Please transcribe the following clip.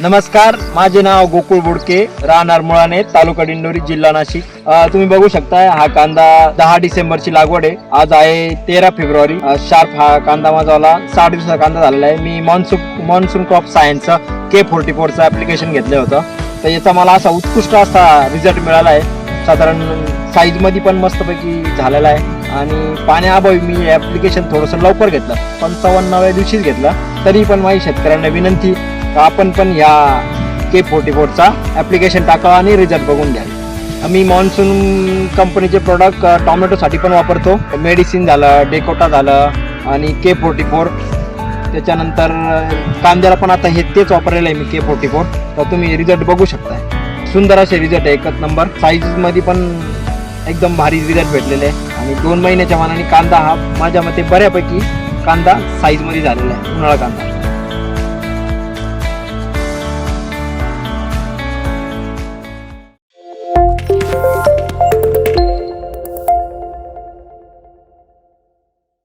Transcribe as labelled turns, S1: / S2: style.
S1: नमस्कार माझे नाव गोकुळ बुडके राहणार मुळाणे तालुका दिंडोरी जिल्हा नाशिक. तुम्ही बघू शकताय हा कांदा दहा डिसेंबरची लागवड आहे. आज आहे तेरा फेब्रुवारी. शार्प हा कांदा माझावाला साठ दिवसाचा कांदा झालेला आहे. मी मॉन्सून मॉन्सून क्रॉप सायन्सचं के फोर्टी फोरचं ऍप्लिकेशन घेतलं होतं. तर याचा मला असा उत्कृष्ट असा रिझल्ट मिळाला आहे. साधारण साईजमध्ये पण मस्तपैकी झालेला आहे. आणि पाण्याअभावी मी ऍप्लिकेशन थोडंसं लवकर घेतलं. पंचावन्नाव्या दिवशीच घेतलं. तरी पण माझी शेतकऱ्यांना विनंती का आपण पण या के फोर्टी फोरचा ॲप्लिकेशन टाकावा आणि रिझल्ट बघून घ्या. मी मॉन्सून कंपनीचे प्रोडक्ट टॉमॅटोसाठी पण वापरतो. मेडिसिन झालं डेकोटा झालं आणि के फोर्टी फोर त्याच्यानंतर कांद्याला पण आता हे तेच वापरलेलं आहे मी के फोर्टी फोर तर तुम्ही रिझल्ट बघू शकताय. सुंदर असे रिझल्ट आहे एकच नंबर साईजमध्ये पण एकदम भारी रिझल्ट भेटलेले आहे. आणि दोन महिन्याच्या मानाने कांदा हा माझ्या मते बऱ्यापैकी कांदा साईजमध्ये झालेला आहे उन्हाळा कांदा.